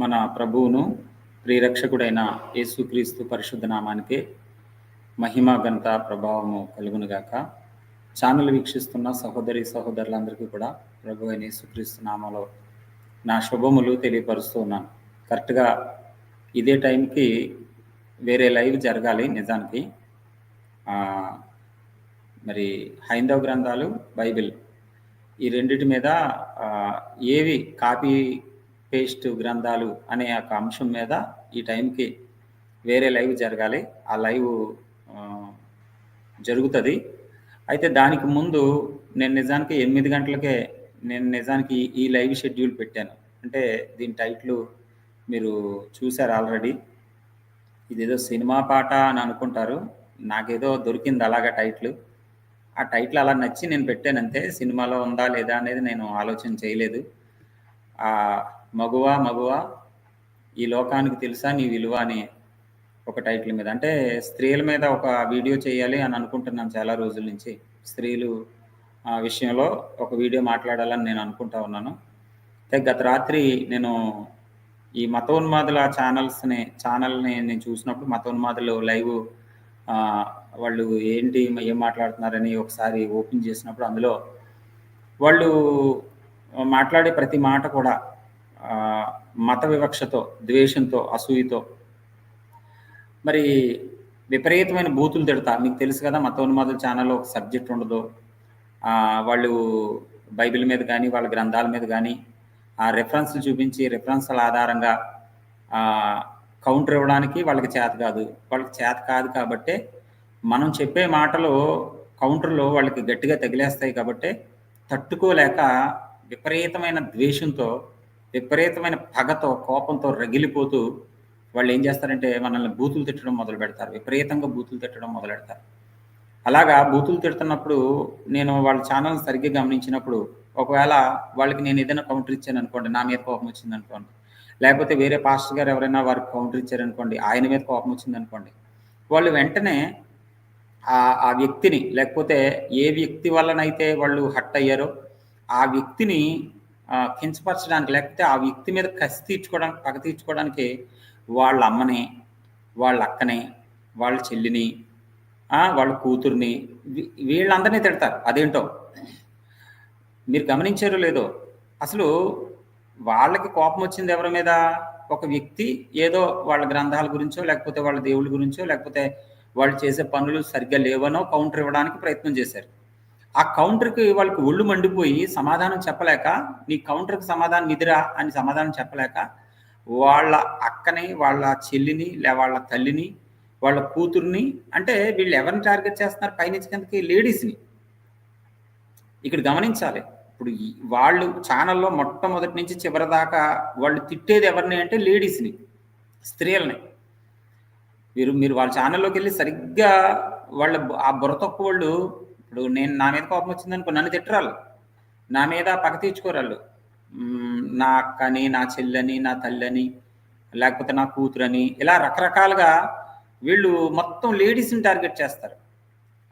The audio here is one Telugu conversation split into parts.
మన ప్రభువును ప్రియరక్షకుడైన యేసుక్రీస్తు పరిశుద్ధ నామానికి మహిమ ఘనత ప్రభావము కలుగునుగాక. ఛానల్ వీక్షిస్తున్న సహోదరి సహోదరులందరికీ కూడా ప్రభు అయిన యేసుక్రీస్తు నామలో నా శుభములు తెలియపరుస్తూ ఉన్నాను. కరెక్ట్గా ఇదే టైంకి వేరే లైవ్ జరగాలి నిజానికి. మరి హైందవ గ్రంథాలు బైబిల్ ఈ రెండిటి మీద ఏవి కాపీ పేస్ట్ గ్రంథాలు అనే ఒక అంశం మీద ఈ టైంకి వేరే లైవ్ జరగాలి. ఆ లైవ్ జరుగుతుంది. అయితే దానికి ముందు నేను నిజానికి ఎనిమిది గంటలకే నేను నిజానికి ఈ- లైవ్ షెడ్యూల్ పెట్టాను. అంటే దీని టైటిల్ మీరు చూసారు ఆల్రెడీ. ఇదేదో సినిమా పాట అని అనుకుంటారు. నాకేదో దొరికింది అలాగా టైటిల్. ఆ టైటిల్ అలా నచ్చి నేను పెట్టాను అంతే. సినిమాలో ఉందా లేదా అనేది నేను ఆలోచన చేయలేదు. మగువా మగువా ఈ లోకానికి తెలుసా నీ విలువ అని ఒక టైటిల్ మీద. అంటే స్త్రీల మీద ఒక వీడియో చేయాలి అని అనుకుంటున్నాను చాలా రోజుల నుంచి. స్త్రీలు ఆ విషయంలో ఒక వీడియో మాట్లాడాలని నేను అనుకుంటా ఉన్నాను. అయితే గత రాత్రి నేను ఈ మతోన్మాదుల ఛానల్స్ని ఛానల్ని నేను చూసినప్పుడు మతోన్మాదులు లైవ్ వాళ్ళు ఏంటి ఏం మాట్లాడుతున్నారని ఒకసారి ఓపెన్ చేసినప్పుడు అందులో వాళ్ళు మాట్లాడే ప్రతి మాట కూడా మత వివక్షతో ద్వేషంతో అసూయతో. మరి విపరీతమైన బూతులు తిడతా. మీకు తెలుసు కదా మత ఉన్మాదుల ఛానల్లో ఒక సబ్జెక్ట్ ఉండదు. వాళ్ళు బైబిల్ మీద కానీ వాళ్ళ గ్రంథాల మీద కానీ ఆ రెఫరెన్స్లు చూపించి రెఫరెన్స్ల ఆధారంగా కౌంటర్ ఇవ్వడానికి వాళ్ళకి చేత కాదు. వాళ్ళకి చేత కాదు కాబట్టే మనం చెప్పే మాటలు కౌంటర్లో వాళ్ళకి గట్టిగా తగిలేస్తాయి కాబట్టి తట్టుకోలేక విపరీతమైన ద్వేషంతో విపరీతమైన పగతో కోపంతో రగిలిపోతూ వాళ్ళు ఏం చేస్తారంటే మనల్ని బూతులు తిట్టడం మొదలు పెడతారు. విపరీతంగా బూతులు తిట్టడం మొదలు పెడతారు. అలాగా బూతులు తిడుతున్నప్పుడు నేను వాళ్ళ ఛానల్ సరిగ్గా గమనించినప్పుడు ఒకవేళ వాళ్ళకి నేను ఏదైనా కౌంటర్ ఇచ్చాను అనుకోండి నా మీద కోపం వచ్చింది అనుకోండి. లేకపోతే వేరే పాస్టర్ గారు ఎవరైనా వారికి కౌంటర్ ఇచ్చారనుకోండి ఆయన మీద కోపం వచ్చింది అనుకోండి. వాళ్ళు వెంటనే ఆ ఆ వ్యక్తిని లేకపోతే ఏ వ్యక్తి వల్లనైతే వాళ్ళు హట్ అయ్యారో ఆ వ్యక్తిని కించపరచడానికి లేకపోతే ఆ వ్యక్తి మీద కసి తీర్చుకోవడానికి పగ తీర్చుకోవడానికి వాళ్ళ అమ్మని వాళ్ళ అక్కని వాళ్ళ చెల్లిని వాళ్ళ కూతుర్ని వీ- వీళ్ళందరినీ తిడతారు. అదేంటో? మీరు గమనించారో లేదో? అసలు వాళ్ళకి కోపం వచ్చింది ఎవరి మీద? ఒక వ్యక్తి ఏదో వాళ్ళ గ్రంథాల గురించో లేకపోతే వాళ్ళ దేవుళ్ళ గురించో లేకపోతే వాళ్ళు చేసే పనులు సరిగ్గా లేవనో కౌంటర్ ఇవ్వడానికి ప్రయత్నం చేశారు. ఆ కౌంటర్కి వాళ్ళకి ఒళ్ళు మండిపోయి సమాధానం చెప్పలేక నీ కౌంటర్కి సమాధానం ఇదిరా అని సమాధానం చెప్పలేక వాళ్ళ అక్కని వాళ్ళ చెల్లిని లే వాళ్ళ తల్లిని వాళ్ళ కూతుర్ని అంటే వీళ్ళు ఎవరిని టార్గెట్ చేస్తున్నారు పైనుంచి కిందకి? లేడీస్ని. ఇక్కడ గమనించాలి. ఇప్పుడు వాళ్ళు ఛానల్లో మొట్టమొదటి నుంచి చివరి దాకా వాళ్ళు తిట్టేది ఎవరిని అంటే లేడీస్ని స్త్రీలని. మీరు మీరు వాళ్ళ ఛానల్లోకి వెళ్ళి సరిగ్గా వాళ్ళ ఆ బుర్ర తక్కువ వాళ్ళు ఇప్పుడు నేను నా మీద కోపం వచ్చిందనుకో నన్ను తిట్టరాళ్ళు. నా మీద పగ తీర్చుకోరాళ్ళు. నా అక్కని నా చెల్లని నా తల్లని లేకపోతే నా కూతురని ఇలా రకరకాలుగా వీళ్ళు మొత్తం లేడీస్ని టార్గెట్ చేస్తారు.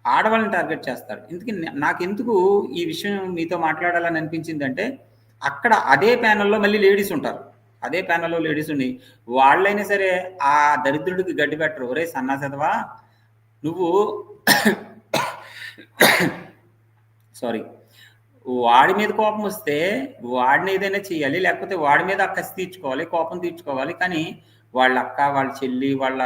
ఆడవాళ్ళని టార్గెట్ చేస్తారు. ఇందుకే నాకు ఎందుకు ఈ విషయం మీతో మాట్లాడాలని అనిపించిందంటే అక్కడ అదే ప్యానెల్లో మళ్ళీ లేడీస్ ఉంటారు. అదే ప్యానెల్లో లేడీస్ ఉండి వాళ్ళైనా సరే ఆ దరిద్రుడికి గడ్డి పెట్టరు. ఒరే సన్నాసదవా నువ్వు సారీ వాడి మీద కోపం వస్తే వాడిని ఏదైనా చేయాలి లేకపోతే వాడి మీద కసి తీర్చుకోవాలి కోపం తీర్చుకోవాలి. కానీ వాళ్ళ అక్క వాళ్ళ చెల్లి వాళ్ళ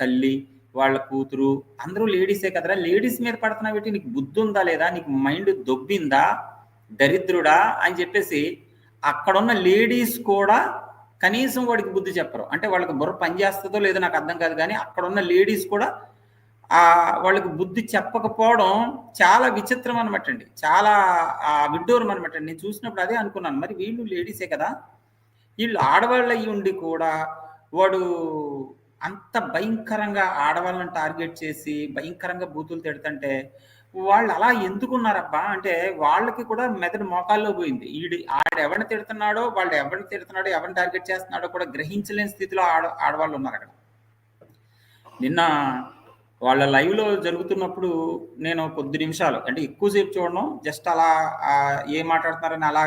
తల్లి వాళ్ళ కూతురు అందరూ లేడీసే కదరా. లేడీస్ మీద పడుతున్నా పెట్టి నీకు బుద్ధి ఉందా లేదా? నీకు మైండ్ దొబ్బిందా? దరిద్రుడా? అని చెప్పేసి అక్కడున్న లేడీస్ కూడా కనీసం వాడికి బుద్ధి చెప్పరు. అంటే వాళ్ళకి బుర్ర పనిచేస్తుందో లేదో నాకు అర్థం కాదు కానీ అక్కడున్న లేడీస్ కూడా ఆ వాళ్ళకి బుద్ధి చెప్పకపోవడం చాలా విచిత్రం అనమాట అండి చాలా ఆ విడ్డూరం అనమాట అండి నేను చూసినప్పుడు అదే అనుకున్నాను. మరి వీళ్ళు లేడీసే కదా? వీళ్ళు ఆడవాళ్ళు అయ్యి ఉండి కూడా వాడు అంత భయంకరంగా ఆడవాళ్ళని టార్గెట్ చేసి భయంకరంగా బూతులు తిడుతుంటే వాళ్ళు అలా ఎందుకున్నారబ్బా? అంటే వాళ్ళకి కూడా మెదడు మోకాల్లో పోయింది. ఈడు ఆడ ఎవరిని తిడుతున్నాడో వాళ్ళు ఎవరిని తిడుతున్నాడో ఎవరిని టార్గెట్ చేస్తున్నాడో కూడా గ్రహించలేని స్థితిలో ఆడ ఆడవాళ్ళు ఉన్నారు అక్కడ. నిన్న వాళ్ళ లైవ్లో జరుగుతున్నప్పుడు నేను కొద్ది నిమిషాలు అంటే ఎక్కువసేపు చూడడం జస్ట్ అలా ఏం మాట్లాడుతున్నారని అలా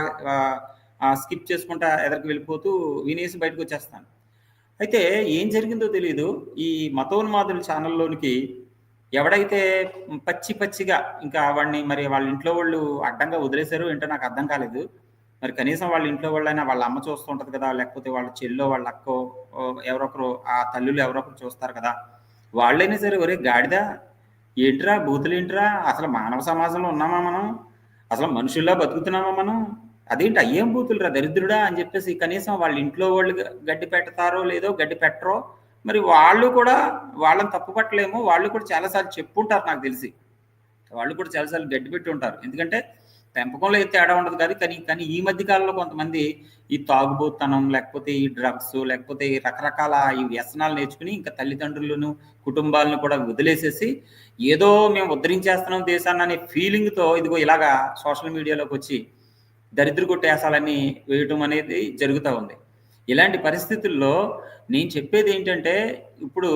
స్కిప్ చేసుకుంటా ఎదరికి వెళ్ళిపోతూ వినేసి బయటకు వచ్చేస్తాను. అయితే ఏం జరిగిందో తెలియదు ఈ మతోన్మాదుల ఛానల్లోనికి ఎవడైతే పచ్చి పచ్చిగా ఇంకా వాడిని మరి వాళ్ళ ఇంట్లో వాళ్ళు అడ్డంగా వదిలేశారు ఏంటో నాకు అర్థం కాలేదు. మరి కనీసం వాళ్ళ ఇంట్లో వాళ్ళైనా వాళ్ళ అమ్మ చూస్తూ ఉంటుంది కదా లేకపోతే వాళ్ళ చెల్లో వాళ్ళ అక్కో ఎవరొకరు ఆ తల్లులు ఎవరొకరు చూస్తారు కదా వాళ్ళైనా సరే ఒరే గాడిద ఏంట్రా బూతులేంట్రా? అసలు మానవ సమాజంలో ఉన్నామా మనం? అసలు మనుషుల్లా బతుకుతున్నామా మనం? అదేంటి అయ్యేం బూతులు రా దరిద్రుడా? అని చెప్పేసి కనీసం వాళ్ళ ఇంట్లో వాళ్ళు గడ్డి పెడతారో లేదో గడ్డి పెట్టరో మరి వాళ్ళు కూడా వాళ్ళని తప్పుపట్టలేము వాళ్ళు కూడా చాలాసార్లు చెప్పుంటారు నాకు తెలిసి. వాళ్ళు కూడా చాలాసార్లు గడ్డి పెట్టి ఉంటారు. ఎందుకంటే పెంపకంలో అయితే తేడా ఉండదు కాదు కానీ కానీ ఈ మధ్య కాలంలో కొంతమంది ఈ తాగుబోతనం లేకపోతే ఈ డ్రగ్స్ లేకపోతే ఈ రకరకాల ఈ వ్యసనాలు నేర్చుకుని ఇంకా తల్లిదండ్రులను కుటుంబాలను కూడా వదిలేసేసి ఏదో మేము ఉద్ధరించేస్తున్నాం దేశాన్ని అనే ఫీలింగ్తో ఇదిగో ఇలాగా సోషల్ మీడియాలోకి వచ్చి దరిద్ర కొట్టేసాలని వేయటం అనేది జరుగుతూ ఉంది. ఇలాంటి పరిస్థితుల్లో నేను చెప్పేది ఏంటంటే ఇప్పుడు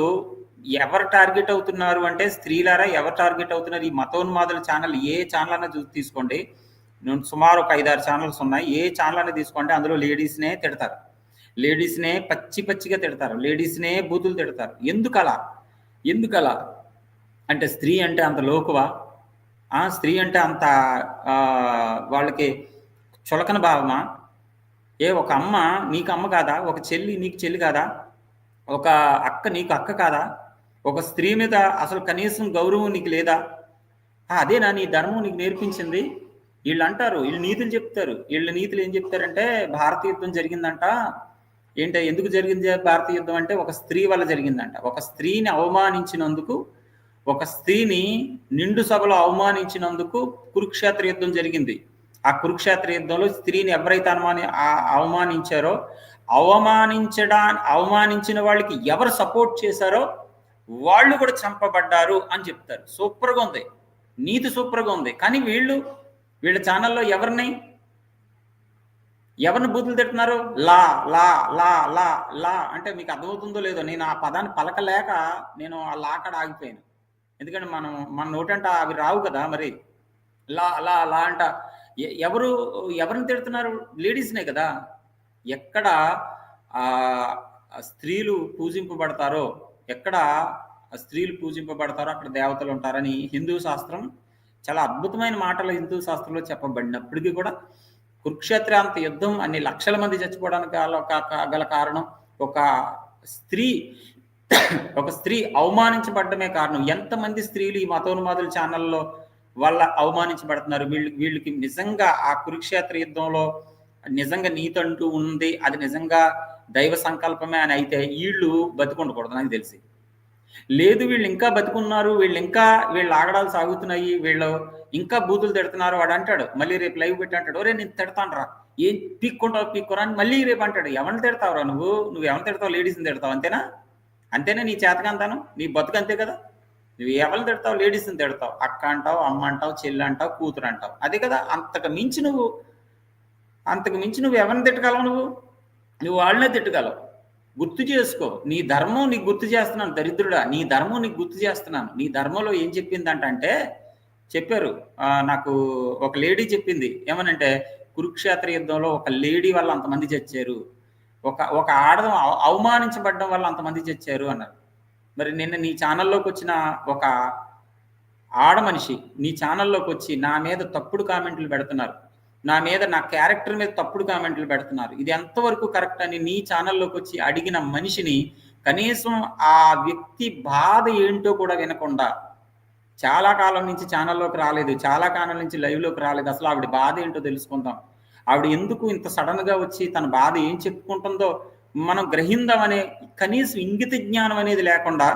ఎవరు టార్గెట్ అవుతున్నారు అంటే స్త్రీలారా ఎవరు టార్గెట్ అవుతున్నారు? ఈ మతోన్మాదుల ఛానల్ ఏ ఛానల్ అన్న చూసి తీసుకోండి. నేను సుమారు ఒక ఐదారు ఛానల్స్ ఉన్నాయి. ఏ ఛానల్ అనేది తీసుకోండి. అందులో లేడీస్నే తిడతారు. లేడీస్నే పచ్చి పచ్చిగా తిడతారు. లేడీస్నే బూతులు తిడతారు. ఎందుకలా? ఎందుకలా? అంటే స్త్రీ అంటే అంత లోకువా? ఆ స్త్రీ అంటే అంత వాళ్ళకి చులకన భావమా? ఏ ఒక అమ్మ నీకు అమ్మ కాదా? ఒక చెల్లి నీకు చెల్లి కాదా? ఒక అక్క నీకు అక్క కాదా? ఒక స్త్రీ మీద అసలు కనీసం గౌరవం నీకు లేదా? అదేనా నీ ధర్మం నీకు నేర్పించింది. వీళ్ళు అంటారు వీళ్ళు నీతులు చెప్తారు. వీళ్ళ నీతులు ఏం చెప్తారంటే భారత యుద్ధం జరిగిందంట. ఏంటో ఎందుకు జరిగింది భారత యుద్ధం అంటే ఒక స్త్రీ వల్ల జరిగిందంట. ఒక స్త్రీని అవమానించినందుకు ఒక స్త్రీని నిండు సభలో అవమానించినందుకు కురుక్షేత్ర యుద్ధం జరిగింది. ఆ కురుక్షేత్ర యుద్ధంలో స్త్రీని ఎవరైతే అనుమాని అవమానించారో అవమానించడా అవమానించిన వాళ్ళకి ఎవరు సపోర్ట్ చేశారో వాళ్ళు కూడా చంపబడ్డారు అని చెప్తారు. సూపర్గా ఉంది. నీతి సూపర్గా ఉంది. కానీ వీళ్ళు వీళ్ళ ఛానల్లో ఎవరిని ఎవరిని బూతులు తిడుతున్నారు? లా లా లా లా లా అంటే మీకు అర్థమవుతుందో లేదో నేను ఆ పదాన్ని పలకలేక నేను ఆ లాకడ ఆగిపోయాను. ఎందుకంటే మనం మన నోటంట అవి రావు కదా మరి. లా లా లా అంట. ఎవరు ఎవరిని తిడుతున్నారు? లేడీస్నే కదా. ఎక్కడ స్త్రీలు పూజింపబడతారో ఎక్కడ స్త్రీలు పూజింపబడతారో అక్కడ దేవతలు ఉంటారని హిందూ శాస్త్రం చాలా అద్భుతమైన మాటలు హిందూ శాస్త్రంలో చెప్పబడినప్పటికీ కూడా కురుక్షేత్ర అంత యుద్ధం అన్ని లక్షల మంది చచ్చిపోవడానికి గల కారణం ఒక స్త్రీ ఒక స్త్రీ అవమానించబడమే కారణం. ఎంతమంది స్త్రీలు ఈ మతోన్మాదుల ఛానల్లో వాళ్ళ అవమానించబడుతున్నారు? వీళ్ళు వీళ్ళకి నిజంగా ఆ కురుక్షేత్ర యుద్ధంలో నిజంగా నీతంటూ ఉంది. అది నిజంగా దైవ సంకల్పమే అని అయితే వీళ్ళు బతుకుండకూడదు నాకు తెలిసి. లేదు వీళ్ళు ఇంకా బతుకున్నారు వీళ్ళు ఇంకా వీళ్ళు ఆగడాలు సాగుతున్నాయి వీళ్ళు ఇంకా బూతులు తిడుతున్నారు వాడు అంటాడు మళ్ళీ రేపు లైవ్ పెట్టి అంటాడు ఒరే నేను తిడతాను రా ఏం పీక్కుంటావు పీక్కురా అని మళ్ళీ రేపు అంటాడు ఎవరిని తిడతావురా నువ్వు? నువ్వు ఎవరిని తిడతావు? లేడీస్ని తిడతావు అంతేనా? అంతేనా నీ చేతకంతాను? నీ బతుకు అంతే కదా? నువ్వు ఎవరిని తిడతావు? లేడీస్ని తిడతావు అక్క అంటావు అమ్మ అంటావు చెల్లి అంటావు కూతురు అంటావు అదే కదా? అంతకు మించి నువ్వు అంతకు మించి నువ్వు ఎవరిని తిట్టగలవు నువ్వు? నువ్వు వాళ్ళనే తిట్టగలవు. గుర్తు చేసుకో నీ ధర్మం నీకు గుర్తు చేస్తున్నాను దరిద్రుడా. నీ ధర్మం నీకు గుర్తు చేస్తున్నాను. నీ ధర్మంలో ఏం చెప్పిందంటే చెప్పారు నాకు ఒక లేడీ చెప్పింది. ఏమనంటే కురుక్షేత్ర యుద్ధంలో ఒక లేడీ వల్ల అంతమంది చచ్చారు. ఒక ఒక ఆడదం అవమానించబడడం వల్ల అంతమంది చచ్చారు అన్నారు. మరి నిన్న నీ ఛానల్లోకి వచ్చిన ఒక ఆడ మనిషి నీ ఛానల్లోకి వచ్చి నా మీద తప్పుడు కామెంట్లు పెడుతున్నారు. నా మీద నా క్యారెక్టర్ మీద తప్పుడు కామెంట్లు పెడుతున్నారు. ఇది ఎంతవరకు కరెక్ట్ అని నీ ఛానల్లోకి వచ్చి అడిగిన మనిషిని కనీసం ఆ వ్యక్తి బాధ ఏంటో కూడా వినకుండా చాలా కాలం నుంచి ఛానల్లోకి రాలేదు చాలా కాలం నుంచి లైవ్లోకి రాలేదు. అసలు ఆవిడ బాధ ఏంటో తెలుసుకుందాం. ఆవిడ ఎందుకు ఇంత సడన్గా వచ్చి తన బాధ ఏం చెప్పుకుంటుందో మనం గ్రహిందామనే కనీసం ఇంగిత జ్ఞానం అనేది లేకుండా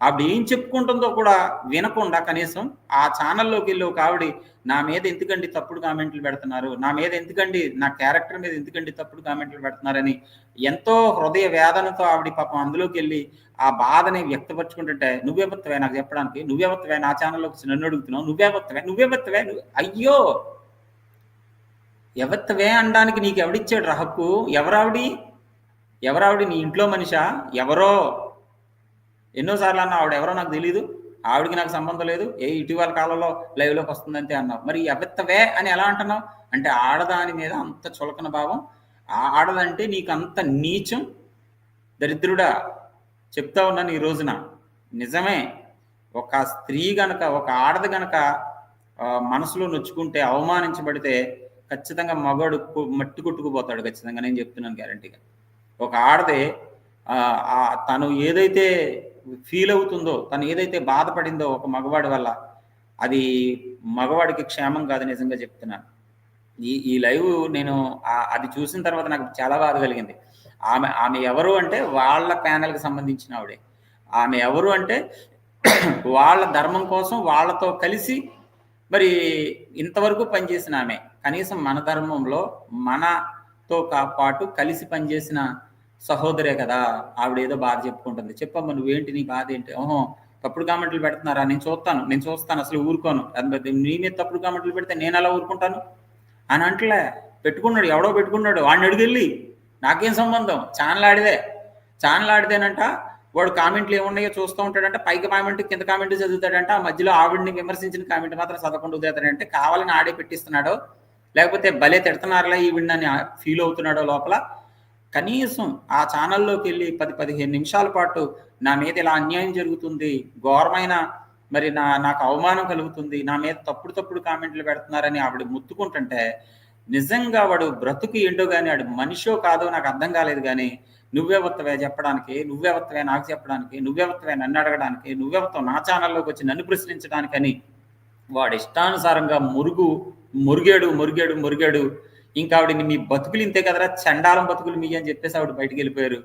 ఆవిడ ఏం చెప్పుకుంటుందో కూడా వినకుండా కనీసం ఆ ఛానల్లోకి వెళ్ళి ఒక ఆవిడ నా మీద ఎందుకండి తప్పుడు కామెంట్లు పెడుతున్నారు? నా మీద ఎందుకండి నా క్యారెక్టర్ మీద ఎందుకండి తప్పుడు కామెంట్లు పెడుతున్నారని ఎంతో హృదయ వేదనతో ఆవిడ పాపం అందులోకి వెళ్ళి ఆ బాధని వ్యక్తపరచుకుంటుంటే నువ్వే బత్తవే నాకు చెప్పడానికి నువ్వే బత్తవే నా ఛానల్లోకి వచ్చి నన్ను అడుగుతున్నావు నువ్వే బత్తవే నువ్వే బత్తవే అయ్యో! ఎవత్తవే అనడానికి నీకు ఎవడిచ్చాడు రా హక్కు? ఎవరావిడి? ఎవరావిడి నీ ఇంట్లో మనిషా? ఎవరో? ఎన్నోసార్లు అన్న ఆవిడ ఎవరో నాకు తెలియదు ఆవిడకి నాకు సంబంధం లేదు. ఏ ఇటీవల కాలంలో లైవ్లోకి వస్తుందంటే అన్నావు. మరి ఎవత్తవే అని ఎలా అంటున్నావు? అంటే ఆడదాని మీద అంత చులకన భావం. ఆడదంటే నీకు అంత నీచం దరిద్రుడా చెప్తా ఉన్నాను ఈ రోజున. నిజమే ఒక స్త్రీ గనక ఒక ఆడది గనక మనసులో నొచ్చుకుంటే అవమానించబడితే ఖచ్చితంగా మగవాడు మట్టి కొట్టుకుపోతాడు ఖచ్చితంగా. నేను చెప్తున్నాను గ్యారంటీగా. ఒక ఆడదే తను ఏదైతే ఫీల్ అవుతుందో తను ఏదైతే బాధపడిందో ఒక మగవాడి వల్ల అది మగవాడికి క్షేమం కాదు నిజంగా చెప్తున్నాను. ఈ ఈ లైవ్ నేను అది చూసిన తర్వాత నాకు చాలా బాధ కలిగింది. ఆమె ఆమె ఎవరు అంటే వాళ్ళ ప్యానెల్కి సంబంధించిన ఆవిడే. ఆమె ఎవరు అంటే వాళ్ళ ధర్మం కోసం వాళ్ళతో కలిసి మరి ఇంతవరకు పనిచేసిన ఆమె. కనీసం మన ధర్మంలో మనతో పాటు కలిసి పనిచేసిన సహోదరే కదా ఆవిడ ఏదో బాధ చెప్పుకుంటుంది. చెప్పమ్మా నువ్వేంటి నీ బాధ ఏంటి? ఓహో తప్పుడు కామెంట్లు పెడుతున్నారా? నేను చూస్తాను నేను చూస్తాను అసలు ఊరుకోను. నీ మీద తప్పుడు కామెంట్లు పెడితే నేను అలా ఊరుకుంటాను? అని అంటలే. పెట్టుకున్నాడు ఎవడో పెట్టుకున్నాడు. వాడిని అడిగెళ్ళి నాకేం సంబంధం? ఛానల్ ఆడిదే. ఛానల్ ఆడిదేనంట వాడు కామెంట్లు ఏమున్నాయో చూస్తూ ఉంటాడంటే పైకి కామెంట్ కింద కామెంట్ చదువుతాడంట ఆ మధ్యలో ఆవిడని విమర్శించిన కామెంట్ మాత్రం చదవకుండా చదువుతాడంటే కావాలని ఆడే పెట్టిస్తున్నాడో లేకపోతే భలే తిడుతున్నారులే ఈవిడని ఫీల్ అవుతున్నాడో లోపల. కనీసం ఆ ఛానల్లోకి వెళ్ళి పది పదిహేను నిమిషాల పాటు నా మీద ఇలా అన్యాయం జరుగుతుంది ఘోరమైన మరి నా నాకు అవమానం కలుగుతుంది నా మీద తప్పుడు తప్పుడు కామెంట్లు పెడుతున్నారని ఆవిడ ముత్తుకుంటుంటే నిజంగా వాడు బ్రతుకు ఏంటో కానీ వాడు మనిషో కాదో నాకు అర్థం కాలేదు కానీ నువ్వే వత్తవే చెప్పడానికి నువ్వే వత్తవే నాకు చెప్పడానికి నువ్వే వత్తవే నన్ను అడగడానికి నువ్వే వస్తావు నా ఛానల్లోకి వచ్చి నన్ను ప్రశ్నించడానికని వాడు ఇష్టానుసారంగా మురుగు మురిగాడు మురిగాడు మురిగాడు ఇంకా ఆవిడని మీ బతుకులు ఇంతే కదరా చండాలం బతుకులు మీ అని చెప్పేసి ఆవిడ బయటికి వెళ్ళిపోయారు.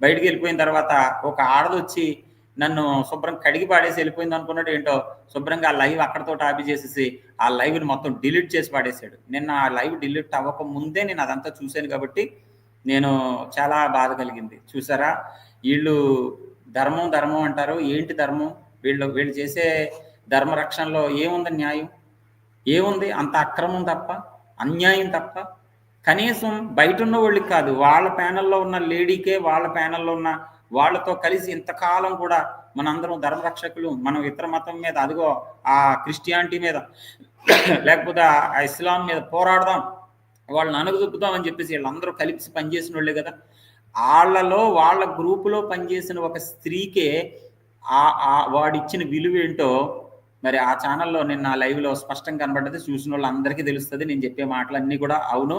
బయటికి వెళ్ళిపోయిన తర్వాత ఒక ఆడదొచ్చి నన్ను శుభ్రం కడిగి పాడేసి వెళ్ళిపోయింది అనుకున్నాడు. ఏంటో? శుభ్రంగా ఆ లైవ్ అక్కడతో ఆపి చేసేసి ఆ లైవ్ని మొత్తం డిలీట్ చేసి పాడేశాడు. నిన్న ఆ లైవ్ డిలీట్ అవ్వక ముందే నేను అదంతా చూశాను కాబట్టి నేను చాలా బాధ కలిగింది. చూసారా? వీళ్ళు ధర్మం ధర్మం అంటారు. ఏంటి ధర్మం? వీళ్ళు వీళ్ళు చేసే ధర్మ రక్షణలో ఏముంది న్యాయం? ఏముంది? అంత అక్రమం తప్ప అన్యాయం తప్ప కనీసం బయట ఉన్న వాళ్ళకి కాదు వాళ్ళ ప్యానల్లో ఉన్న లేడీకే వాళ్ళ ప్యానల్లో ఉన్న వాళ్ళతో కలిసి ఇంతకాలం కూడా మనందరం ధర్మరక్షకులు మనం ఇతర మతం మీద అదిగో ఆ క్రిస్టియానిటీ మీద లేకపోతే ఆ ఇస్లాం మీద పోరాడదాం వాళ్ళని అనగదొక్కుదామని చెప్పేసి వీళ్ళందరూ కలిసి పనిచేసిన వాళ్ళే కదా. వాళ్ళలో వాళ్ళ గ్రూపులో పనిచేసిన ఒక స్త్రీకే ఆ వాడిచ్చిన విలువ ఏంటో మరి ఆ ఛానల్లో నిన్న లైవ్లో స్పష్టంగా కనబడ్డది చూసిన వాళ్ళందరికీ తెలుస్తుంది. నేను చెప్పే మాటలన్నీ కూడా అవును.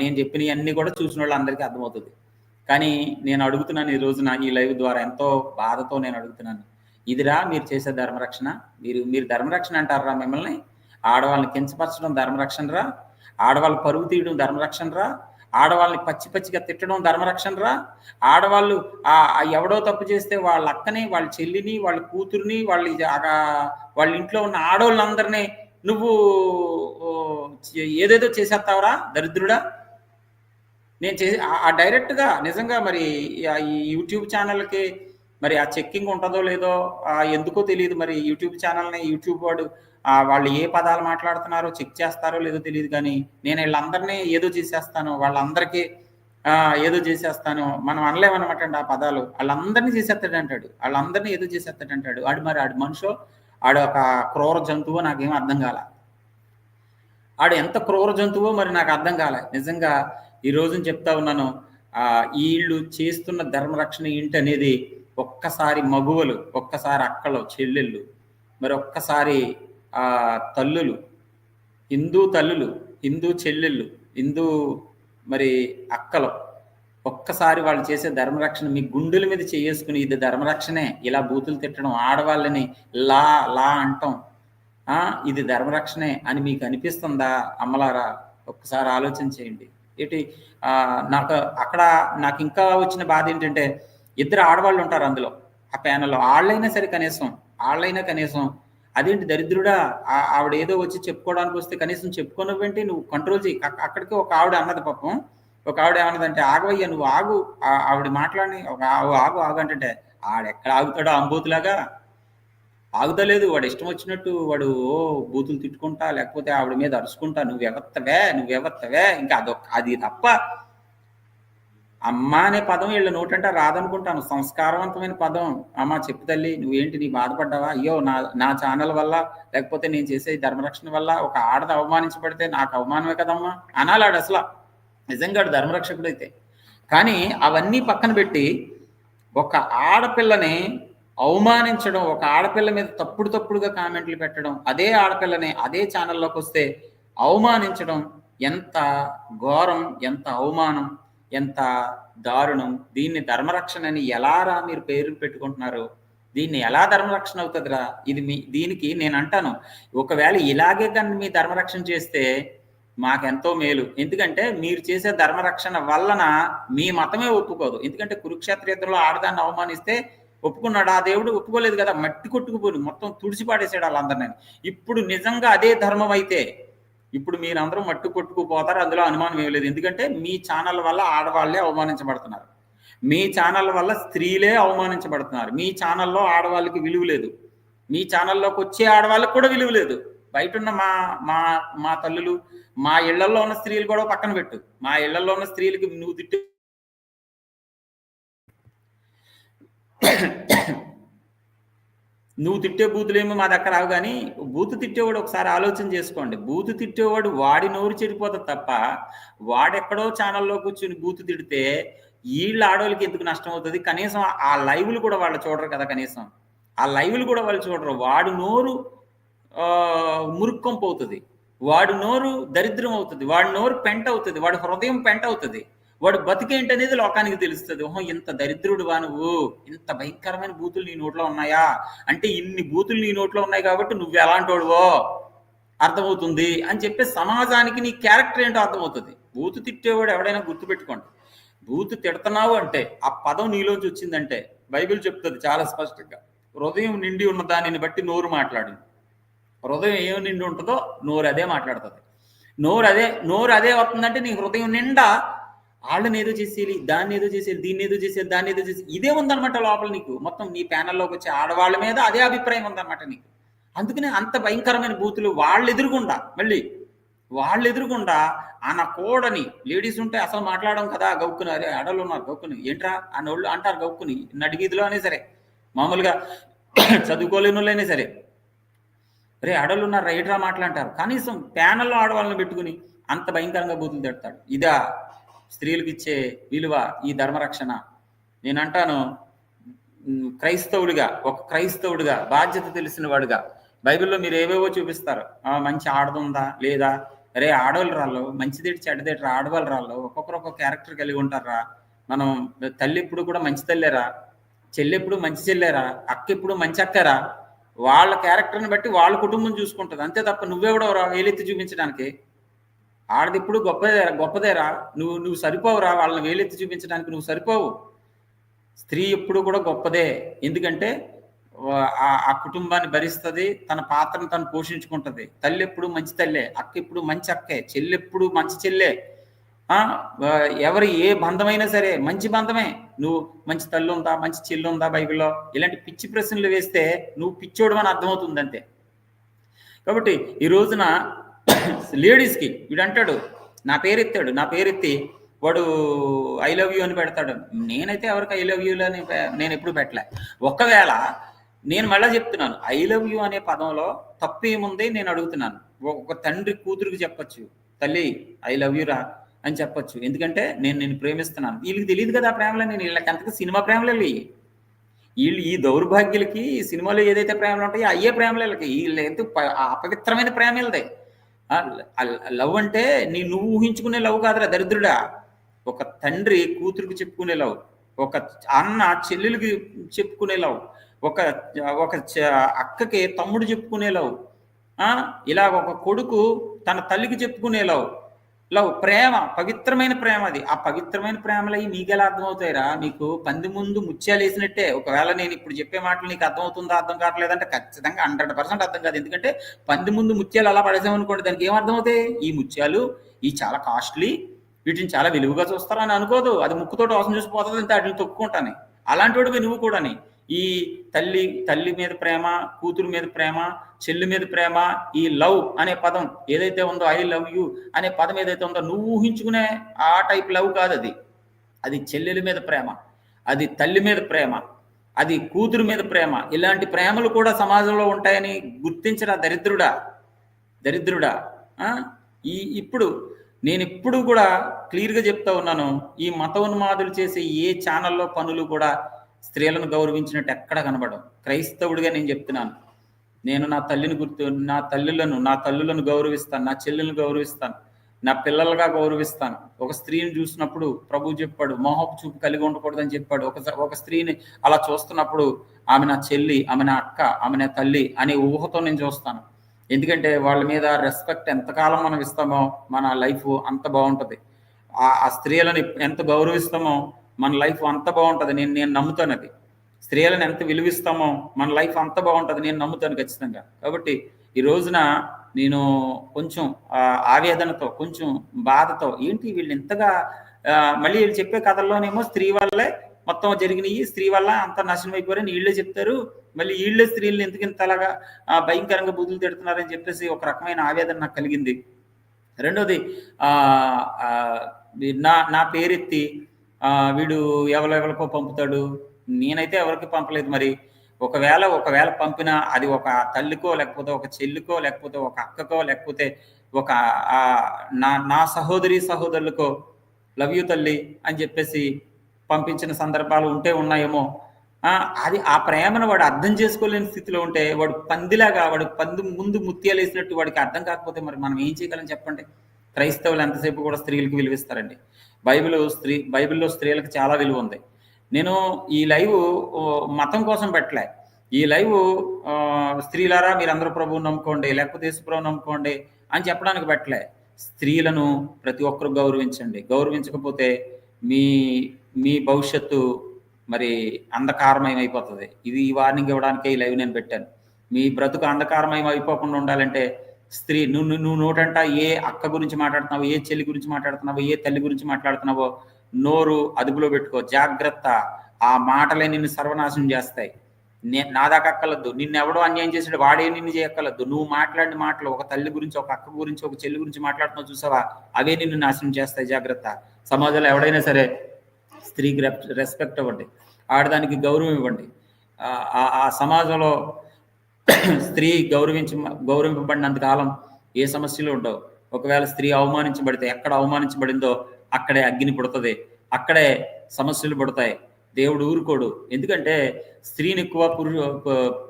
నేను చెప్పినవి అన్నీ కూడా చూసిన వాళ్ళందరికీ అర్థమవుతుంది. కానీ నేను అడుగుతున్నాను ఈ రోజున ఈ లైవ్ ద్వారా ఎంతో బాధతో నేను అడుగుతున్నాను. ఇదిరా మీరు చేసే ధర్మరక్షణ? మీరు మీరు ధర్మరక్షణ అంటారా మిమ్మల్ని? ఆడవాళ్ళని కించపరచడం ధర్మరక్షణ రా ఆడవాళ్ళ పరువు తీయడం ధర్మరక్షణ రా ఆడవాళ్ళని పచ్చి పచ్చిగా తిట్టడం ధర్మరక్షణ రా ఆడవాళ్ళు ఆ ఎవడో తప్పు చేస్తే వాళ్ళ అక్కని వాళ్ళ చెల్లిని వాళ్ళ కూతుర్ని వాళ్ళ వాళ్ళ ఇంట్లో ఉన్న ఆడవాళ్ళందరినీ నువ్వు ఏదేదో చేసేస్తావురా దరిద్రుడా? నేను చేసి ఆ- డైరెక్ట్గా నిజంగా మరి ఆ ఈ యూట్యూబ్ ఛానల్కి మరి ఆ చెక్కింగ్ ఉంటుందో లేదో ఎందుకో తెలియదు మరి యూట్యూబ్ ఛానల్ని యూట్యూబ్ వాడు వాళ్ళు ఏ పదాలు మాట్లాడుతున్నారో చెక్ చేస్తారో లేదో తెలియదు కానీ నేను వీళ్ళందరినీ ఏదో చేసేస్తాను వాళ్ళందరికీ ఏదో చేసేస్తాను. మనం అనలేమన్నమాట అండి ఆ పదాలు. వాళ్ళందరినీ చేసేస్తాడు అంటాడు. వాళ్ళందరినీ ఏదో చేసేస్తాడు అంటాడు. ఆడు మరి ఆడు మనిషో? ఆడు ఒక క్రూర జంతువు నాకేం అర్థం కాల. ఆడు ఎంత క్రూర జంతువో మరి నాకు అర్థం కాలే. నిజంగా ఈ రోజున చెప్తా ఉన్నాను వీళ్ళు చేస్తున్న ధర్మరక్షణ ఏంటి అనేది ఒక్కసారి మగువలు ఒక్కసారి అక్కలు చెల్లెళ్ళు మరి ఒక్కసారి ఆ తల్లులు హిందూ తల్లులు హిందూ చెల్లెళ్ళు హిందూ మరి అక్కలు ఒక్కసారి వాళ్ళు చేసే ధర్మరక్షణ మీ గుండెల మీద చేసుకుని ఇది ధర్మరక్షణే. ఇలా బూతులు తిట్టడం ఆడవాళ్ళని లా లా అంటాం. ఇది ధర్మరక్షణే అని మీకు అనిపిస్తుందా? అమ్మలారా ఒక్కసారి ఆలోచన చేయండి. ఏంటి? నాకు అక్కడ నాకు ఇంకా వచ్చిన బాధ ఏంటంటే ఇద్దరు ఆడవాళ్ళు ఉంటారు అందులో. ఆ ప్యానల్లో. వాళ్ళైనా సరే కనీసం వాళ్ళైనా కనీసం అదేంటి దరిద్రుడా? ఆవిడ ఏదో వచ్చి చెప్పుకోవడానికి వస్తే కనీసం చెప్పుకోనవ్వేంటి నువ్వు కంట్రోల్ చేయి అక్కడికి ఒక ఆవిడ అన్నది పాపం. ఒక ఆవిడ ఏమన్నదంటే ఆగవయ్యా నువ్వు ఆగు. ఆవిడ మాట్లాడి ఒక ఆగు ఆగు ఆగు అంటే ఆడెక్కడ ఆగుతాడో అంబూతులాగా? ఆగుతలేదు వాడు ఇష్టం వచ్చినట్టు వాడు ఓ బూతులు తిట్టుకుంటా లేకపోతే ఆవిడ మీద అరుచుకుంటా. నువ్వెవత్తవే నువ్వెవత్తవే ఇంకా అదొక అది తప్ప అమ్మ అనే పదం వీళ్ళ నోటంటే రాదనుకుంటాను. సంస్కారవంతమైన పదం. అమ్మ చెప్పు తల్లి నువ్వేంటి నీ బాధపడ్డావా? అయ్యో నా నా ఛానల్ వల్ల లేకపోతే నేను చేసే ధర్మరక్షణ వల్ల ఒక ఆడది అవమానించబడితే నాకు అవమానమే కదమ్మా? అనాలాడు అసలు. నిజంగా ధర్మరక్షకుడు అయితే. కానీ అవన్నీ పక్కన పెట్టి ఒక ఆడపిల్లని అవమానించడం ఒక ఆడపిల్ల మీద తప్పుడు తప్పుడుగా కామెంట్లు పెట్టడం అదే ఆడపిల్లని అదే ఛానల్లోకి వస్తే అవమానించడం ఎంత ఘోరం ఎంత అవమానం. ఎంత దారుణం. దీన్ని ధర్మరక్షణ అని ఎలారా మీరు పేరు పెట్టుకుంటున్నారు? దీన్ని ఎలా ధర్మరక్షణ అవుతుందిరా? ఇది మీ దీనికి నేను అంటాను. ఒకవేళ ఇలాగే కానీ మీ ధర్మరక్షణ చేస్తే మాకెంతో మేలు. ఎందుకంటే మీరు చేసే ధర్మరక్షణ వలన మీ మతమే ఒప్పుకోదు. ఎందుకంటే కురుక్షేత్ర యుద్ధంలో ఆడదాన్ని అవమానిస్తే ఒప్పుకున్నాడు. ఆ దేవుడు ఒప్పుకోలేదు కదా. మట్టి కొట్టుకుపోయి మొత్తం తుడిచిపాడేసాడు వాళ్ళందరినీ. ఇప్పుడు నిజంగా అదే ధర్మం అయితే ఇప్పుడు మీరందరూ మట్టు కొట్టుకుపోతారు అందులో అనుమానం ఏం లేదు. ఎందుకంటే మీ ఛానల్ వల్ల ఆడవాళ్ళే అవమానించబడుతున్నారు. మీ ఛానల్ వల్ల స్త్రీలే అవమానించబడుతున్నారు. మీ ఛానల్లో ఆడవాళ్ళకి విలువ లేదు. మీ ఛానల్లోకి వచ్చే ఆడవాళ్ళకి కూడా విలువ లేదు. బయట ఉన్న మా మా మా తల్లులు మా ఇళ్ళలో ఉన్న స్త్రీలు కూడా పక్కన పెట్టు. మా ఇళ్ళలో ఉన్న స్త్రీలకి నువ్వు తిట్టు నువ్వు తిట్టే బూతులేమో మా దగ్గర రావు కానీ బూతు తిట్టేవాడు ఒకసారి ఆలోచన చేసుకోండి. బూతు తిట్టేవాడు వాడి నోరు చెడిపోతుంది తప్ప వాడెక్కడో ఛానల్లో కూర్చుని బూతు తిడితే వీళ్ళ ఆడవాళ్ళకి ఎందుకు నష్టం అవుతుంది? కనీసం ఆ లైవ్లు కూడా వాళ్ళు చూడరు కదా కనీసం. ఆ లైవ్లు కూడా వాళ్ళు చూడరు. వాడు నోరు మురుక్కంపు అవుతుంది వాడు నోరు దరిద్రం అవుతుంది. వాడి నోరు పెంట అవుతుంది. వాడి హృదయం పెంట అవుతుంది. వాడు బతికేంటి అనేది లోకానికి తెలుస్తుంది. ఓహో ఇంత దరిద్రుడు వా నువ్వు? ఇంత భయంకరమైన బూతులు నీ నోట్లో ఉన్నాయా? అంటే ఇన్ని బూతులు నీ నోట్లో ఉన్నాయి కాబట్టి నువ్వు ఎలాంటోడువో? అర్థమవుతుంది. అని చెప్పి సమాజానికి నీ క్యారెక్టర్ ఏంటో అర్థమవుతుంది. బూతు తిట్టేవాడు ఎవడైనా గుర్తుపెట్టుకోండి. బూతు తిడుతున్నావు అంటే ఆ పదం నీలోంచి వచ్చిందంటే బైబిల్ చెప్తుంది చాలా స్పష్టంగా. హృదయం నిండి ఉన్న దానిని బట్టి నోరు మాట్లాడింది హృదయం ఏం నిండి ఉంటుందో నోరు అదే మాట్లాడుతుంది. నోరు అదే నోరు అదే వస్తుందంటే నీ హృదయం నిండా వాళ్ళని ఏదో చేసేయాలి దాన్ని ఏదో చేసేయాలి దీన్ని ఏదో చేసేయాలి దాన్ని ఏదో చేసి ఇదే ఉందన్నమాట లోపల నీకు. మొత్తం నీ ప్యానల్లోకి వచ్చే ఆడవాళ్ళ మీద అదే అభిప్రాయం ఉందన్నమాట నీకు. అందుకనే అంత భయంకరమైన బూతులు వాళ్ళు ఎదురుకుండా మళ్ళీ. వాళ్ళు ఎదురుకుండా ఆన కోడని లేడీస్ ఉంటే అసలు మాట్లాడడం కదా గౌక్కుని. అరే ఆడలు ఉన్నారు గౌక్కుని. ఏంట్రా? అని వాళ్ళు అంటారు గౌక్కుని. నడిగీదిలో అనే సరే. మామూలుగా చదువుకోలేని వాళ్ళైనా సరే. రే ఆడలు ఉన్నారు? రైట్రా మాట్లాంటారు కనీసం ప్యానల్లో ఆడవాళ్ళని పెట్టుకుని అంత భయంకరంగా బూతులు తిడతాడు. ఇదా. స్త్రీలకు ఇచ్చే విలువ ఈ ధర్మరక్షణ. నేను అంటాను క్రైస్తవుడిగా ఒక క్రైస్తవుడిగా బాధ్యత తెలిసిన వాడుగా. బైబిల్లో మీరు ఏవేవో చూపిస్తారు. మంచి ఆడదుందా లేదా? అరే ఆడవాళ్ళు రాళ్ళు మంచిదేటి చెడ్డదేటి ఆడవాళ్ళు రాళ్ళు ఒక్కొక్కరు ఒక్కొక్క క్యారెక్టర్ కలిగి ఉంటారా మనం తల్లి ఎప్పుడు కూడా మంచి తల్లేరా? చెల్లి ఎప్పుడు మంచి చెల్లేరా? అక్క ఎప్పుడు మంచి అక్కరా? వాళ్ళ క్యారెక్టర్ని బట్టి వాళ్ళ కుటుంబం చూసుకుంటుంది. అంతే తప్ప నువ్వెవడవరా? ఏలెత్తి చూపించడానికి? ఆడది ఇప్పుడు గొప్పదే గొప్పదేరా. నువ్వు నువ్వు సరిపోవురా వాళ్ళని వేలెత్తి చూపించడానికి నువ్వు సరిపోవు. స్త్రీ ఎప్పుడు కూడా గొప్పదే. ఎందుకంటే ఆ కుటుంబాన్ని భరిస్తుంది తన పాత్రను తను పోషించుకుంటుంది. తల్లి ఎప్పుడు మంచి తల్లే అక్క ఎప్పుడు మంచి అక్కే చెల్లెప్పుడు మంచి చెల్లె. ఎవరి ఏ బంధమైనా సరే మంచి బంధమే. నువ్వు మంచి తల్లి ఉందా మంచి చెల్లి ఉందా బైబిల్లో? ఇలాంటి పిచ్చి ప్రశ్నలు వేస్తే నువ్వు పిచ్చోడు అని అర్థమవుతుంది అంతే కాబట్టి ఈ రోజున లేడీస్కి వీడు అంటాడు నా పేరు ఎత్తాడు నా పేరు ఎత్తి వాడు ఐ లవ్ యూ అని పెడతాడు. నేనైతే ఎవరికి ఐ లవ్ యూ అని నేను ఎప్పుడు పెట్టలే. ఒకవేళ నేను మళ్ళీ చెప్తున్నాను ఐ లవ్ యూ అనే పదంలో తప్పు ఏముంది నేను అడుగుతున్నాను. ఒక తండ్రి కూతురికి చెప్పచ్చు తల్లి ఐ లవ్ యూ రా అని చెప్పొచ్చు. ఎందుకంటే నేను నేను ప్రేమిస్తున్నాను. వీళ్ళకి తెలియదు కదా ఆ ప్రేమలో నేను వీళ్ళకి అంతగా సినిమా ప్రేమలు వీళ్ళు ఈ దౌర్భాగ్యులకి ఈ సినిమాలో ఏదైతే ప్రేమలు ఉంటాయో అయ్యే ప్రేమలు వీళ్ళకి. వీళ్ళు అపవిత్రమైన ప్రేమ లవ్ అంటే నీ నువ్వు ఊహించుకునే లవ్ కాదురా దరిద్రుడా. ఒక తండ్రి కూతురికి చెప్పుకునే లవ్ ఒక అన్న చెల్లెలకి చెప్పుకునే లవ్ ఒక ఒక అక్కకి తమ్ముడు చెప్పుకునే లవ్ ఇలా ఒక కొడుకు తన తల్లికి చెప్పుకునే లవ్ లవ్ ప్రేమ పవిత్రమైన ప్రేమ అది. ఆ పవిత్రమైన ప్రేమలు అవి మీకు ఎలా అర్థమవుతాయిరా? మీకు పంది ముందు ముత్యాలు వేసినట్టే. ఒకవేళ నేను ఇప్పుడు చెప్పే మాటలు నీకు అర్థమవుతుందా అర్థం కావట్లేదంటే ఖచ్చితంగా హండ్రెడ్ పర్సెంట్ అర్థం కాదు. ఎందుకంటే పంది ముందు ముత్యాలు అలా పడేసామనుకోండి దానికి ఏం అర్థమవుతాయి? ఈ ముత్యాలు ఈ చాలా కాస్ట్లీ వీటిని చాలా విలువగా చూస్తారని అనుకోదు. అది ముక్కుతో అవసరం చూసిపోతుంది అంటే వాటిని తొక్కుకుంటాను. అలాంటి వాడివి నువ్వు కూడాని. ఈ తల్లి తల్లి మీద ప్రేమ కూతురు మీద ప్రేమ చెల్లి మీద ప్రేమ ఈ లవ్ అనే పదం ఏదైతే ఉందో ఐ లవ్ యూ అనే పదం ఏదైతే ఉందో నువ్వు ఊహించుకునే ఆ టైప్ లవ్ కాదు అది. అది చెల్లెల మీద ప్రేమ అది తల్లి మీద ప్రేమ అది కూతురు మీద ప్రేమ. ఇలాంటి ప్రేమలు కూడా సమాజంలో ఉంటాయని గుర్తించిన దరిద్రుడా దరిద్రుడా ఈ ఇప్పుడు నేను ఇప్పుడు కూడా క్లియర్గా చెప్తా ఉన్నాను ఈ మతోన్మాదులు చేసే ఏ ఛానల్లో పనులు కూడా స్త్రీలను గౌరవించినట్టు ఎక్కడ కనబడవు. క్రైస్తవుడిగా నేను చెప్తున్నాను. నేను నా తల్లిని గుర్తు నా తల్లులను నా తల్లులను గౌరవిస్తాను నా చెల్లెలను గౌరవిస్తాను నా పిల్లలుగా గౌరవిస్తాను. ఒక స్త్రీని చూసినప్పుడు ప్రభు చెప్పాడు మోహపు చూపు కలిగి ఉండకూడదని చెప్పాడు. ఒక ఒక స్త్రీని అలా చూస్తున్నప్పుడు ఆమె నా చెల్లి ఆమె నా అక్క ఆమె నా తల్లి అనే ఊహతో నేను చూస్తాను. ఎందుకంటే వాళ్ళ మీద రెస్పెక్ట్ ఎంతకాలం మనం ఇస్తామో మన లైఫ్ అంత బాగుంటుంది. ఆ స్త్రీలను ఎంత గౌరవిస్తామో మన లైఫ్ అంత బాగుంటుంది నేను నేను నమ్ముతాను అది. స్త్రీలను ఎంత విలువిస్తామో మన లైఫ్ అంత బాగుంటుంది నేను నమ్ముతాను ఖచ్చితంగా. కాబట్టి ఈ రోజున నేను కొంచెం ఆవేదనతో కొంచెం బాధతో ఏంటి వీళ్ళు ఇంతగా మళ్ళీ వీళ్ళు చెప్పే కథల్లోనేమో స్త్రీ వల్లే మొత్తం జరిగినాయి స్త్రీ వల్ల అంత నాశనం అయిపోయారని వీళ్ళే చెప్తారు. మళ్ళీ వీళ్ళే స్త్రీలను ఎందుకు ఇంతలాగా భయంకరంగా బుద్ధులు తిడుతున్నారని చెప్పేసి ఒక రకమైన ఆవేదన నాకు కలిగింది. రెండోది నా నా పేరెత్తి వీడు ఎవరెవరికో పంపుతాడు. నేనైతే ఎవరికి పంపలేదు మరి. ఒకవేళ ఒకవేళ పంపినా అది ఒక తల్లికో లేకపోతే ఒక చెల్లికో లేకపోతే ఒక అక్కకో లేకపోతే ఒక నా నా సహోదరి సహోదరులకో లవ్ యూ తల్లి అని చెప్పేసి పంపించిన సందర్భాలు ఉంటే ఉన్నాయేమో. అది ఆ ప్రేమను వాడు అర్థం చేసుకోలేని స్థితిలో ఉంటే వాడు పందిలాగా వాడు పంది ముందు ముత్యాలు వేసినట్టు వాడికి అర్థం కాకపోతే మరి మనం ఏం చేయగలం చెప్పండి? క్రైస్తవులు ఎంతసేపు కూడా స్త్రీలకు విలువిస్తారండి. బైబిల్ స్త్రీ బైబిల్లో స్త్రీలకు చాలా విలువ ఉంది. నేను ఈ లైవ్ మతం కోసం పెట్టలే. ఈ లైవ్ స్త్రీలారా మీరందరూ ప్రభువు నమ్ముకోండి లేకపోతే ప్రభు నమ్ముకోండి అని చెప్పడానికి పెట్టలే. స్త్రీలను ప్రతి ఒక్కరు గౌరవించండి. గౌరవించకపోతే మీ మీ భవిష్యత్తు మరి అంధకారమయం అయిపోతుంది ఇది ఈ వార్నింగ్ ఇవ్వడానికే ఈ లైవ్ నేను పెట్టాను. మీ బ్రతుకు అంధకారమయం అయిపోకుండా ఉండాలంటే స్త్రీ నువ్వు నువ్వు నోటంట ఏ అక్క గురించి మాట్లాడుతున్నావు ఏ చెల్లి గురించి మాట్లాడుతున్నావో ఏ తల్లి గురించి మాట్లాడుతున్నావో నోరు అదుపులో పెట్టుకో. జాగ్రత్త. ఆ మాటలే నిన్ను సర్వనాశనం చేస్తాయి. నా దాకా అక్కలద్దు. నిన్ను ఎవడో అన్యాయం చేసాడు వాడే నిన్ను చేయక్కలద్దు నువ్వు మాట్లాడిన మాటలు ఒక తల్లి గురించి ఒక అక్క గురించి ఒక చెల్లి గురించి మాట్లాడుతున్నావు చూసావా? అవే నిన్ను నాశనం చేస్తాయి. జాగ్రత్త. సమాజంలో ఎవడైనా సరే స్త్రీకి రెస్పెక్ట్ ఇవ్వండి ఆడదానికి గౌరవం ఇవ్వండి. ఆ సమాజంలో స్త్రీ గౌరవించి గౌరవింపబడినంత కాలం ఏ సమస్యలు ఉండవు. ఒకవేళ స్త్రీ అవమానించబడితే ఎక్కడ అవమానించబడిందో అక్కడే అగ్ని పుడుతుంది. అక్కడే సమస్యలు పడతాయి. దేవుడు ఊరుకోడు. ఎందుకంటే స్త్రీని ఎక్కువ పురుషు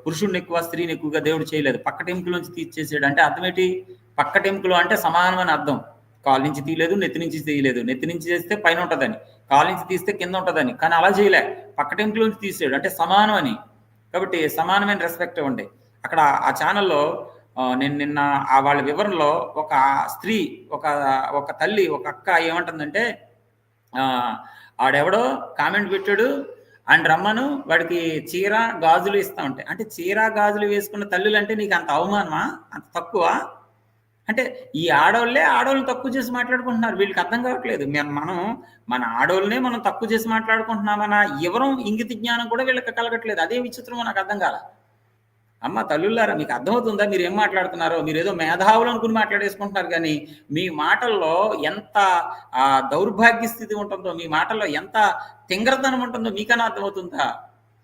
పురుషుడిని ఎక్కువ స్త్రీని ఎక్కువగా దేవుడు చేయలేదు. పక్కటెంకుల నుంచి తీసేసాడు అంటే అర్థం ఏంటి? పక్క అంటే సమానమని అర్థం. కాలు నుంచి తీయలేదు నెత్తి నుంచి తీయలేదు. నెత్తి నుంచి చేస్తే పైన ఉంటుందని. కాలు నుంచి తీస్తే కింద ఉంటుందని. కానీ అలా చేయలే. పక్కటెంకుల నుంచి తీసాడు. అంటే సమానం అని కాబట్టి సమానమైన రెస్పెక్ట్ ఇవ్వండి. అక్కడ ఆ ఛానల్లో నేను నిన్న ఆ వాళ్ళ వివరణలో ఒక స్త్రీ ఒక ఒక తల్లి ఒక అక్క ఏమంటుందంటే ఆడెవడో కామెంట్ పెట్టాడు అండ్ రమ్మను వాడికి చీర గాజులు ఇస్తా ఉంటాయి అంటే చీర గాజులు వేసుకున్న తల్లులు అంటే నీకు అంత అవమానమా? అంత తక్కువ? అంటే ఈ ఆడవాళ్ళే ఆడవాళ్ళని తక్కువ చేసి మాట్లాడుకుంటున్నారు వీళ్ళకి అర్థం కావట్లేదు. మనం మన ఆడవాళ్ళనే మనం తక్కువ చేసి మాట్లాడుకుంటున్నామన్న ఎవరం ఇంగిత జ్ఞానం కూడా వీళ్ళకి కలగట్లేదు. అదే విచిత్రం నాకు అర్థం కాల. అమ్మ తల్లులారా మీకు అర్థమవుతుందా? మీరు ఏం మాట్లాడుతున్నారో? మీరు ఏదో మేధావులు అనుకుని మాట్లాడేసుకుంటున్నారు కానీ మీ మాటల్లో ఎంత దౌర్భాగ్య స్థితి ఉంటుందో మీ మాటల్లో ఎంత తింగ్రతనం ఉంటుందో మీకన్నా అర్థమవుతుందా?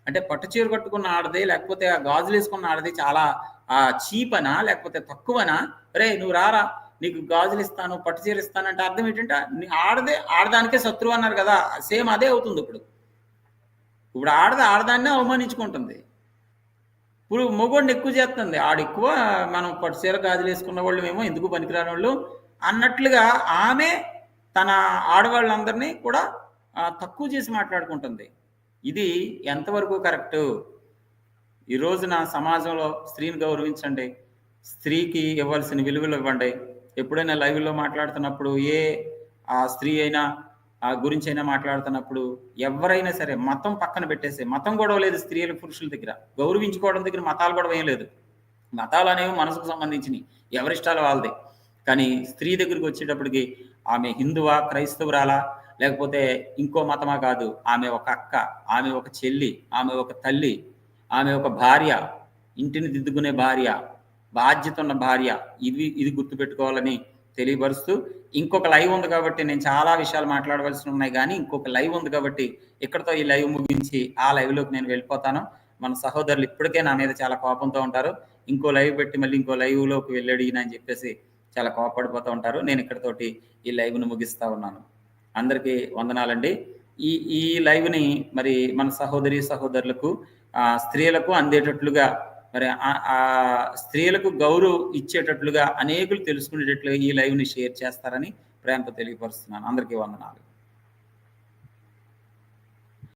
అంటే పట్టు చీర కట్టుకున్న ఆడదే లేకపోతే ఆ గాజులు వేసుకున్న ఆడది చాలా ఆ చీపనా లేకపోతే తక్కువనా? రే నువ్వు రారా నీకు గాజులు ఇస్తాను పట్టు చీర ఇస్తానంటే అర్థం ఏంటంటే ఆడదే ఆడదానికే శత్రువు అన్నారు కదా సేమ్ అదే అవుతుంది ఇప్పుడు. ఇప్పుడు ఆడది ఆడదాన్నే అవమానించుకుంటుంది. ఇప్పుడు మొగోడిని ఎక్కువ చేస్తుంది. ఆడు ఎక్కువ మనం పట్టు చీర గాజులు వేసుకున్న వాళ్ళు మేము ఎందుకు పనికిరాని వాళ్ళు అన్నట్లుగా ఆమె తన ఆడవాళ్ళందరినీ కూడా తక్కువ చేసి మాట్లాడుకుంటుంది. ఇది ఎంతవరకు కరెక్ట్? ఈ రోజున సమాజంలో స్త్రీని గౌరవించండి. స్త్రీకి ఇవ్వాల్సిన విలువలు ఇవ్వండి. ఎప్పుడైనా లైవ్లో మాట్లాడుతున్నప్పుడు ఏ ఆ స్త్రీ అయినా ఆ గురించి అయినా మాట్లాడుతున్నప్పుడు ఎవరైనా సరే మతం పక్కన పెట్టేసే మతం గొడవ లేదు స్త్రీల పురుషుల దగ్గర. గౌరవించుకోవడం దగ్గర మతాలు గొడవ ఏం లేదు. మతాలు అనేవి మనసుకు సంబంధించినవి ఎవరిష్టాలు వాళ్ళదే. కానీ స్త్రీ దగ్గరికి వచ్చేటప్పటికి ఆమె హిందువా క్రైస్తవురాలా? లేకపోతే ఇంకో మతమా కాదు ఆమె ఒక అక్క ఆమె ఒక చెల్లి ఆమె ఒక తల్లి ఆమె ఒక భార్య ఇంటిని దిద్దుకునే భార్య బాధ్యత ఉన్న భార్య. ఇది ఇది గుర్తుపెట్టుకోవాలని తెలియపరుస్తూ ఇంకొక లైవ్ ఉంది కాబట్టి నేను చాలా విషయాలు మాట్లాడవలసి ఉన్నాయి కానీ ఇంకొక లైవ్ ఉంది కాబట్టి ఇక్కడతో ఈ లైవ్ ముగించి ఆ లైవ్లోకి నేను వెళ్ళిపోతాను. మన సహోదరులు ఇప్పటికే నా మీద చాలా కోపంతో ఉంటారు. ఇంకో లైవ్ పెట్టి మళ్ళీ ఇంకో లైవ్లోకి వెళ్ళడి అని చెప్పేసి చాలా కోపడిపోతూ ఉంటారు. నేను ఇక్కడతోటి ఈ లైవ్ను ముగిస్తూ ఉన్నాను. అందరికీ వందనాలండి. ఈ ఈ లైవ్ని మరి మన సహోదరి సహోదరులకు స్త్రీలకు అందేటట్లుగా మరి ఆ- ఆ స్త్రీలకు గౌరవం ఇచ్చేటట్లుగా అనేకులు తెలుసుకునేటట్లుగా ఈ లైవ్ని షేర్ చేస్తారని ప్రేమతో తెలియపరుస్తున్నాను. అందరికీ వందనాలు.